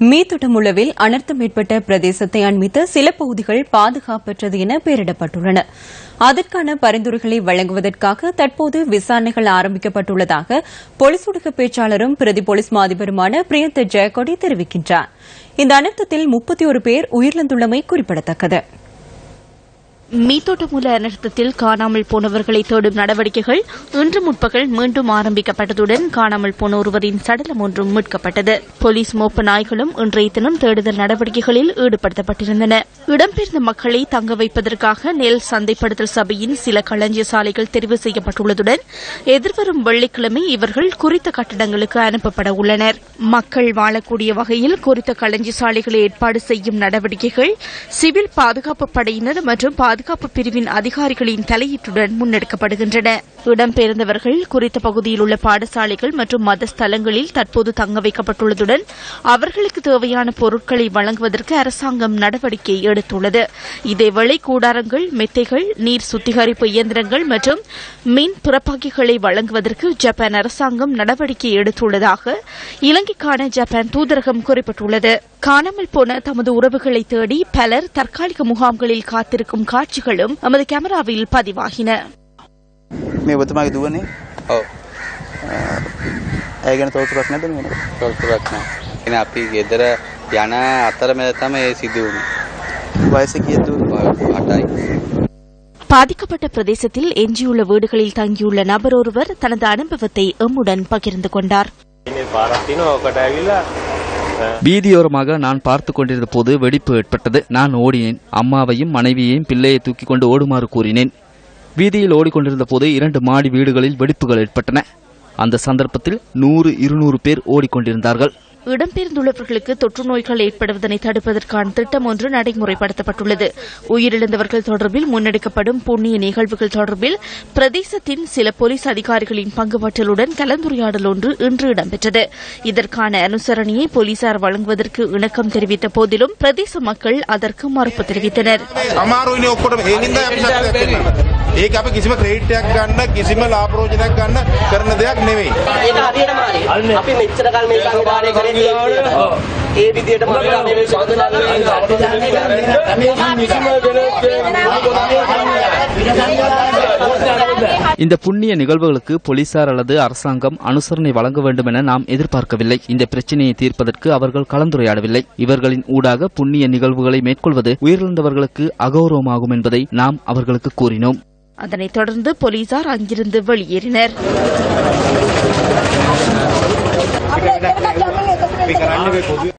மீத்தொட்டமுளவில் அனர்த்தம் ஏற்பட்ட பிரதேசத்தை அண்மித்த சில பகுதிகள் பாதுகாப்பற்றது என பெயரிடப்பட்டுள்ளன. அதற்கான பரிந்துரைகளை வழங்குவதற்காக தற்போது விசாரணைகள் ஆரம்பிக்கப்பட்டுள்ளதாக போலீஸ் ஊடக பேச்சாளரும் பிரதி போலீஸ் மாதிபருமான பிரியந்த ஜெயக்கொடி தெரிவிக்கின்றார். இந்த அனர்த்தத்தில் முப்பத்தி ஒரு பேர் உயிரிழந்துள்ளமை குறிப்பிடத்தக்கது. மீத்தோட்டமூல அனர்த்தத்தில் காணாமல் போனவர்களை தேடும் நடவடிக்கைகள் இன்று முற்பகல் மீண்டும் ஆரம்பிக்கப்பட்டதுடன் காணாமல் போன ஒருவரின் சடலம் ஒன்றும் மீட்கப்பட்டது. போலீஸ் மோப்ப நாய்களும் இன்றைய தினம் தேடுதல் நடவடிக்கைகளில் ஈடுபடுத்தப்பட்டிருந்தன. இடம்பெயர்ந்த மக்களை தங்க வைப்பதற்காக நெல் சந்தைப்படுத்தல் சபையின் சில களஞ்சிய சாலைகள் தெரிவு செய்யப்பட்டுள்ளதுடன் எதிர்வரும் வெள்ளிக்கிழமை இவர்கள் குறித்த கட்டடங்களுக்கு அனுப்பப்பட உள்ளனர். மக்கள் வாழக்கூடிய வகையில் குறித்த களஞ்சிய சாலைகளை ஏற்பாடு செய்யும் நடவடிக்கைகள் சிவில் பாதுகாப்பு படையினர் மற்றும் பாதுகாப்பு பிரிவின் அதிகாரிகளின் தலையீட்டுடன் முன்னெடுக்கப்படுகின்றன. இடம்பெயர்ந்தவர்கள் குறித்த பகுதியில் உள்ள பாடசாலைகள் மற்றும் மத ஸ்தலங்களில் தற்போது தங்க வைக்கப்பட்டுள்ளதுடன் அவர்களுக்கு தேவையான பொருட்களை வழங்குவதற்கு அரசாங்கம் நடவடிக்கை எடுத்துள்ளது. இதேவேளை கூடாரங்கள் மெத்தைகள் நீர் சுத்திகரிப்பு இயந்திரங்கள் மற்றும் மின் புறப்பாக்கிகளை வழங்குவதற்கு ஜப்பான் அரசாங்கம் நடவடிக்கை எடுத்துள்ளதாக இலங்கைக்கான ஜப்பான் தூதரகம் குறிப்பிட்டுள்ளது. காணாமல் போன தமது உறவுகளை தேடி பலர் தற்காலிக முகாம்களில் காத்திருக்கும் காட்சிகளும் நமது கேமராவில் பதிவாகின මේ ඔබතුමාගේ දුවනේ ඔව් ඇය ගැන තොරතුරක් නැද්ද මේකට? තොරතුරක් නෑ. එන අපි ගෙදර යන අතරමැද තමයි ඒ සිදු වුනේ. වයස කීයද දුවනේ? අටයි. பாதிக்கப்பட்ட பிரதேசத்தில் எஞ்சியுள்ள வீடுகளில் தங்கியுள்ள நபர் ஒருவர் தனது அனுபவத்தை எம்முடன் பகிர்ந்து கொண்டார் வீதியோரமாக நான் பார்த்து கொண்டிருந்த போது வெடிப்பு ஏற்பட்டது. நான் ஓடினேன். அம்மாவையும் மனைவியையும் பிள்ளையை தூக்கிக் கொண்டு ஓடுமாறு கூறினேன். வீதியில் ஓடிக்கொண்டிருந்த போது இரண்டு மாடி வீடுகளில் வெடிப்புகள் ஏற்பட்டன. அந்த சந்தர்ப்பத்தில் நூறு இருநூறு பேர் ஓடிக்கொண்டிருந்தார்கள். இடம்பெயர்ந்துள்ளவர்களுக்கு தொற்று நோய்கள் ஏற்படுவதனை தடுப்பதற்கான திட்டம் ஒன்று நடைமுறைப்படுத்தப்பட்டுள்ளது உயிரிழந்தவர்கள் தொடர்பில் முன்னெடுக்கப்படும் புண்ணிய நிகழ்வுகள் தொடர்பில் பிரதேசத்தின் சில போலீஸ் அதிகாரிகளின் பங்குபற்றலுடன் கலந்துரையாடல் ஒன்று இன்று இடம்பெற்றது இதற்கான அனுசரணையை போலீசார் வழங்குவதற்கு இணக்கம் தெரிவித்த போதிலும் பிரதேச மக்கள் அதற்கு மறுப்பு தெரிவித்தனர் අමාරුයිනේ ඔක්කොටම ඒ හින්දා අපි සත්‍යයක් කරනවා. ඒක අපි කිසිම ක්‍රෙඩිට් එකක් ගන්න කිසිම ලාභරෝජනයක් ගන්න කරන දෙයක් නෙවෙයි. ඒක හරියටම හරි. අපි මෙච්චර කල් මේ සංවිධානය කරේ ඒ විදිහටම අපි මේ இந்த புண்ணிய நிகழ்வுகளுக்கு போலீசார் அல்லது அரசாங்கம் அனுசரணை வழங்க வேண்டும் என நாம் எதிர்பார்க்கவில்லை இந்த பிரச்சனையை தீர்ப்பதற்கு அவர்கள் கலந்துரையாடவில்லை இவர்களின் ஊடாக புண்ணிய நிகழ்வுகளை மேற்கொள்வது உயிரிழந்தவர்களுக்கு அகௌரவமாகும் என்பதை நாம் அவர்களுக்கு கூறினோம் அதனைத் தொடர்ந்து போலீசார் அங்கிருந்து வெளியேறினர் अपने घर का जमीन है तो